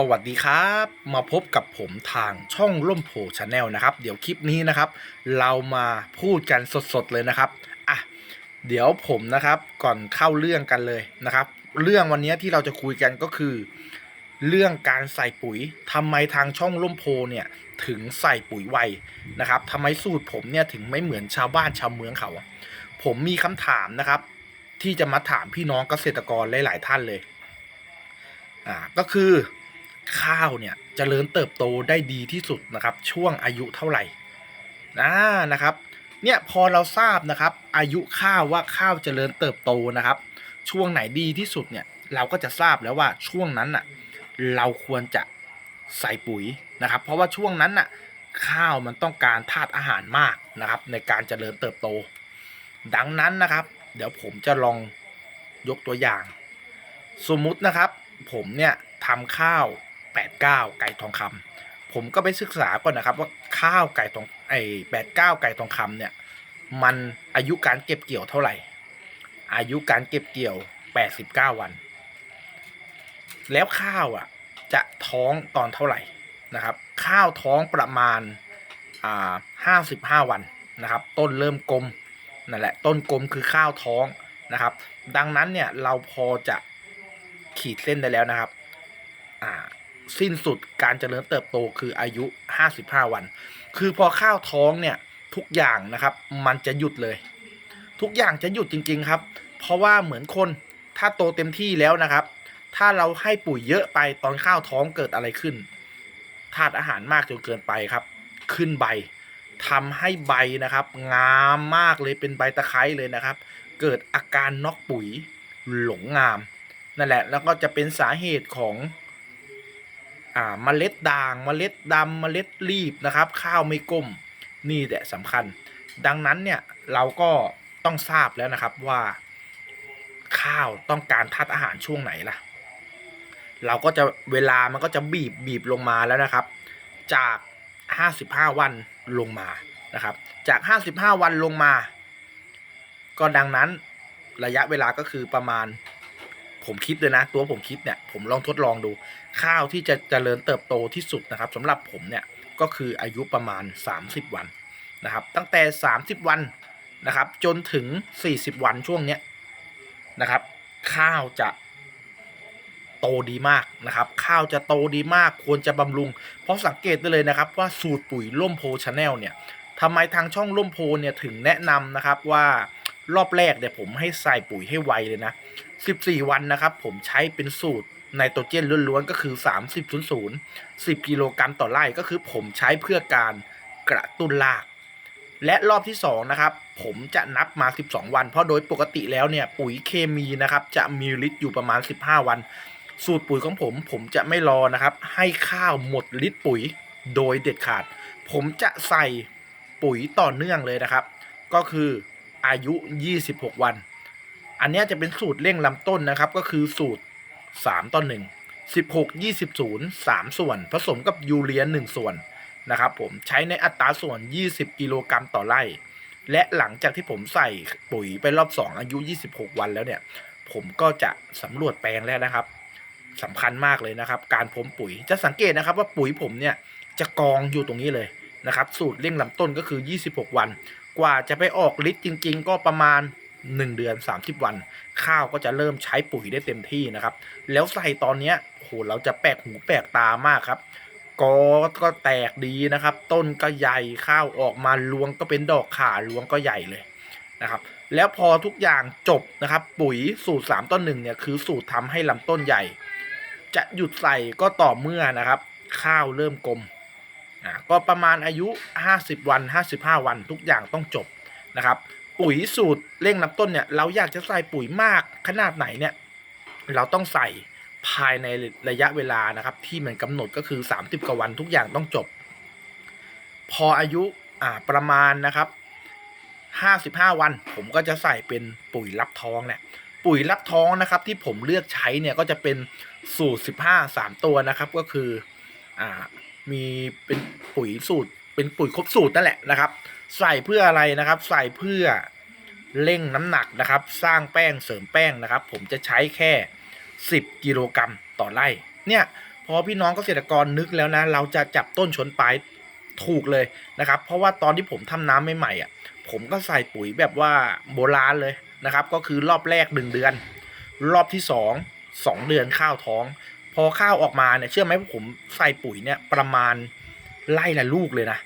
สวัสดีครับ มาพบกับผมทางช่องร่มโพชาแนลนะครับ เดี๋ยวคลิปนี้นะครับ เรามาพูดกันสดๆเลยนะครับอะเดี๋ยวผมนะครับก่อนเข้าเรื่องกันเลยนะครับ เรื่องวันนี้ที่เราจะคุยกันก็คือ เรื่องการใส่ปุ๋ยทำไมทางช่องร่มโพเนี่ยถึงใส่ปุ๋ยไวนะครับทำไมสูตรผมเนี่ยถึงไม่เหมือนชาวบ้านชาวเมืองเขา ผมมีคำถามนะครับ ที่จะมาถามพี่น้องเกษตรกรหลาย ๆ ท่านเลยอ่าก็คือ ข้าวเนี่ยจเจริญเติบโตได้ดีที่สุดนะครับ ช่วงอายุเท่าไหร่นะนะครับ เนี่ยพอเราทราบนะครับ อายุข้าวว่าข้าวเจริญเติบโตนะครับ ช่วงไหนดีที่สุดเนี่ยเราก็จะทราบแล้วว่าช่วงนั้นน่ะเราควรจะใส่ปุ๋ยนะครับ เพราะว่าช่วงนั้นน่ะข้าวมันต้องการธาตุอาหารมากนะครับ ในการเจริญเติบโต ดังนั้นนะครับ เดี๋ยวผมจะลองยกตัวอย่าง สมมุตินะครับ ผมเนี่ยทำข้าว 89 ไก่ทองคำผมก็ไปศึกษาก่อนนะครับว่าข้าวไก่ทองไอ้89 ไก่ทองคำเนี่ยมันอายุการเก็บเกี่ยวเท่าไหร่ อายุการเก็บเกี่ยว 89 วัน แล้วข้าวอะจะท้องตอนเท่าไหร่นะครับ ข้าวท้องประมาณอ่า55วันนะครับ ต้นเริ่มกลมนั่นแหละ ต้นกลมคือข้าวท้องนะครับ ดังนั้นเนี่ยเราพอจะขีดเส้นได้แล้วนะครับ อ่า สิ้นสุดการเจริญเติบโตคืออายุ 55 วัน คือพอข้าวท้องเนี่ยทุกอย่างนะครับ มันจะหยุดเลย ทุกอย่างจะหยุดจริง ๆ ครับ เพราะว่าเหมือนคนถ้าโตเต็มที่แล้วนะครับ ถ้าเราให้ปุ๋ยเยอะไปตอนข้าวท้องเกิดอะไรขึ้นธาตุอาหารมากจนเกินไปครับ ขึ้นใบทำให้ใบนะครับ งามมากเลยเป็นใบตะไคร้เลยนะครับ เกิดอาการนอกปุ๋ยหลงงาม นั่นแหละ แล้วก็จะเป็นสาเหตุของ อ่าเมล็ดด่างเมล็ดดำเมล็ดรีบนะครับ ข้าวไม่ก้มนี่แหละสำคัญ ดังนั้นเนี่ยเราก็ต้องทราบแล้วนะครับว่าข้าวต้องการธาตุอาหารช่วงไหนล่ะ เราก็จะเวลามันก็จะบีบบีบลงมาแล้วนะครับ จาก 55 วันลงมานะครับ จาก 55 วันลงมา ก็ดังนั้นระยะเวลาก็คือประมาณ ผมคิดเลยนะ ตัวผมคิดเนี่ยผมลองทดลองดู ข้าวที่จะเจริญเติบโตที่สุดนะครับสำหรับผมเนี่ยก็คืออายุประมาณ 30 วันนะครับ ตั้งแต่ 30 วันนะครับ จนถึง 40 วันช่วงเนี้ยนะครับ ข้าวจะโตดีมากนะครับ ข้าวจะโตดีมากควรจะบำรุง เพราะสังเกตได้เลยนะครับว่าสูตรปุ๋ยล่มโพชาแนลเนี่ยทำไมทางช่องล่มโพเนี่ยถึงแนะนำนะครับว่ารอบแรกเนี่ยผมให้ใส่ปุ๋ยให้ไวเลยนะ 14 วันนะครับ ผมใช้เป็นสูตรไนโตรเจนล้วนๆก็คือ 30 0 0 10 กิโลกรัมต่อไร่ก็คือผมใช้เพื่อการกระตุ้นราก และรอบที่2นะครับผมจะนับมา 12 วัน เพราะโดยปกติแล้วเนี่ยปุ๋ยเคมีนะครับจะมีฤทธิ์อยู่ประมาณ 15 วัน สูตรปุ๋ยของผม ผมจะไม่รอนะครับ ให้ข้าวหมดฤทธิ์ปุ๋ยโดยเด็ดขาด ผมจะใส่ปุ๋ยต่อเนื่องเลยนะครับ ก็คืออายุ 26 วัน อันนี้จะเป็นสูตรเร่งลำต้นนะครับ ก็คือสูตร 3ต่อ1 16 20 0 3 ส่วน ผสมกับยูเรีย1ส่วนนะครับผมใช้ในอัตราส่วน 20 กิโลกรัมต่อไร่ และหลังจากที่ผมใส่ปุ๋ยไปรอบ 2 อายุ 26 วันแล้วเนี่ย ผมก็จะสำรวจแปลงแล้วนะครับสำคัญมากเลยนะครับ การพรมปุ๋ยจะสังเกตนะครับว่าปุ๋ยผมเนี่ยจะกองอยู่ตรงนี้เลยนะครับ สูตรเร่งลำต้นก็คือ 26 วัน กว่าจะไปออกฤทธิ์จริง ๆ ก็ประมาณ 1 เดือน 30 วัน ข้าวก็จะเริ่มใช้ปุ๋ยได้เต็มที่นะครับ แล้วใส่ตอนเนี้ยโหเราจะแปลกหูแปลกตามากครับกอก็แตกดีนะครับ ต้นก็ใหญ่ข้าวออกมารวงก็เป็นดอกขาลวงก็ใหญ่เลยนะครับ แล้วพอทุกอย่างจบนะครับ ปุ๋ยสูตร 3 ต้นหนึ่งเนี่ยคือสูตรทำให้ลำต้นใหญ่ จะหยุดใส่ก็ต่อเมื่อนะครับ ข้าวเริ่มกลมอ่าก็ประมาณอายุ 50 วัน 55 วันทุกอย่างต้องจบนะครับ ปุ๋ยสูตรเร่งลำต้นเนี่ย เราอยากจะใส่ปุ๋ยมากขนาดไหนเนี่ย เราต้องใส่ภายในระยะเวลานะครับ ที่มันกำหนดก็คือ 30กว่าวันทุกอย่างต้องจบ พออายุอ่าประมาณนะครับ55 วันผมก็จะใส่เป็นปุ๋ยรับท้องเนี่ยปุ๋ยรับท้องนะครับ ที่ผมเลือกใช้เนี่ยก็จะเป็นสูตร 15 3 ตัวนะครับ ก็คืออ่ามีเป็นปุ๋ยสูตร เป็นปุ๋ยครบสูตรนั่นแหละนะครับ ใส่เพื่ออะไรนะครับ ใส่เพื่อเร่งน้ำหนักนะครับ สร้างแป้งเสริมแป้งนะครับ ผมจะใช้แค่ 10 กิโลกรัมต่อไร่เนี่ยพอพี่น้องเกษตรกรนึกแล้วนะ เราจะจับต้นชนปลายถูกเลยนะครับ เพราะว่าตอนที่ผมทำน้ำใหม่ๆอะผมก็ใส่ปุ๋ยแบบว่าโบราณเลยนะครับ ก็คือรอบแรกหนึ่งเดือน รอบที่สองสองเดือนข้าวท้อง พอข้าวออกมาเนี่ยเชื่อไหมผมใส่ปุ๋ยเนี่ยประมาณ ไล่ละลูกเลยนะ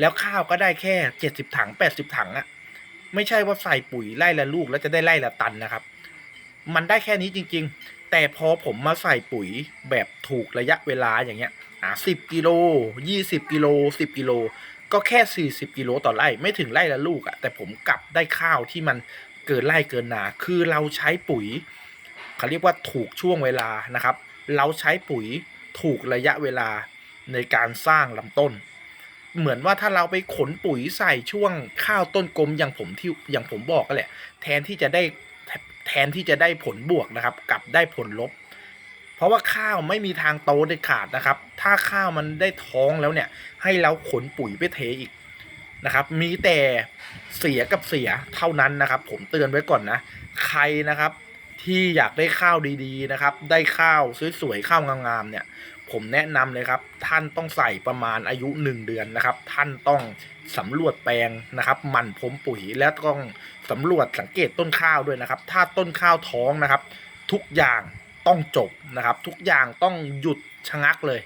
แล้วข้าวก็ได้แค่เจ็ดสิบถังแปดสิบถังอะไม่ใช่ว่าใส่ปุ๋ยไล่ละลูกแล้วจะได้ไล่ละตันนะครับ มันได้แค่นี้จริง ๆ แต่พอผมมาใส่ปุ๋ยแบบถูกระยะเวลาอย่างเงี้ยอ่าสิบกิโลยี่สิบกิโลสิบกิโลก็แค่ 40 กิโลต่อไร่ไม่ถึงไร่ละลูกอะแต่ผมกลับได้ข้าวที่มันเกินไร่เกินนา คือเราใช้ปุ๋ยเขาเรียกว่าถูกช่วงเวลานะครับ เราใช้ปุ๋ยถูกระยะเวลา ในการสร้างลำต้น เหมือนว่าถ้าเราไปขนปุ๋ยใส่ช่วงข้าวต้นกลมอย่างผมที่อย่างผมบอกก็แหละ แทนที่จะได้แทนที่จะได้ผลบวกนะครับกลับได้ผลลบ เพราะว่าข้าวไม่มีทางโตเด็ดขาดนะครับ ถ้าข้าวมันได้ท้องแล้วเนี่ย ให้เราขนปุ๋ยไปเทอีกนะครับ มีแต่เสียกับเสียเท่านั้นนะครับ ผมเตือนไว้ก่อนนะ ใครนะครับที่อยากได้ข้าวดีๆนะครับ ได้ข้าวสวยๆข้าวงามๆเนี่ย ผมแนะนำเลยครับ ท่านต้องใส่ประมาณอายุ 1 เดือนนะครับ ท่านต้องสำรวจแปลงนะครับหมั่นผมปุ๋ยและต้องสำรวจสังเกตต้นข้าวด้วยนะครับ ถ้าต้นข้าวท้องนะครับ ทุกอย่างต้องจบนะครับ ทุกอย่างต้องหยุดชะงักเลย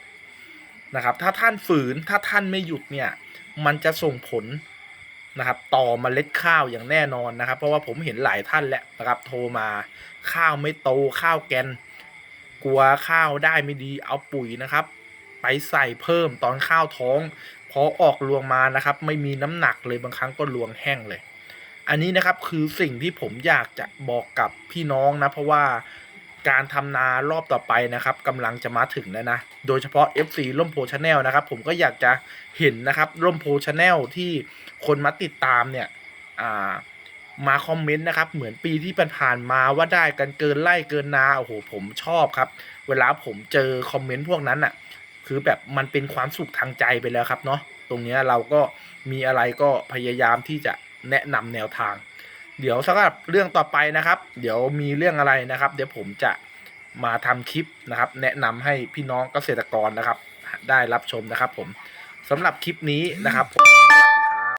นะครับ ถ้าท่านฝืนถ้าท่านไม่หยุดเนี่ยมันจะส่งผลนะครับต่อเมล็ดข้าวอย่างแน่นอนนะครับ เพราะว่าผมเห็นหลายท่านแล้วนะครับ โทรมาข้าวไม่โตข้าวแกน กลัวข้าวได้ไม่ดีเอาปุ๋ยนะครับ ไปใส่เพิ่มตอนข้าวท้องพอออกรวงมานะครับ ไม่มีน้ำหนักเลยบางครั้งก็รวงแห้งเลย อันนี้นะครับคือสิ่งที่ผมอยากจะบอกกับพี่น้องนะเพราะว่าการทำนารอบต่อไปนะครับกำลังจะมาถึงแล้วนะ โดยเฉพาะ FC ร่มโพชาแนลนะครับ ผมก็อยากจะเห็นนะครับร่มโพชาแนลที่คนมาติดตามเนี่ย อ่า มาคอมเมนต์นะครับ เหมือนปีที่ผ่านมาว่าได้กันเกินไล่เกินนาโอ้โหผมชอบครับ เวลาผมเจอคอมเมนต์พวกนั้นอะ คือแบบมันเป็นความสุขทางใจไปแล้วครับเนาะตรงนี้เราก็มีอะไรก็พยายามที่จะแนะนำแนวทาง เดี๋ยวสำหรับเรื่องต่อไปนะครับ เดี๋ยวมีเรื่องอะไรนะครับ เดี๋ยวผมจะมาทำคลิปนะครับ แนะนำให้พี่น้องเกษตรกรนะครับ ได้รับชมนะครับ ผมสำหรับคลิปนี้นะครับ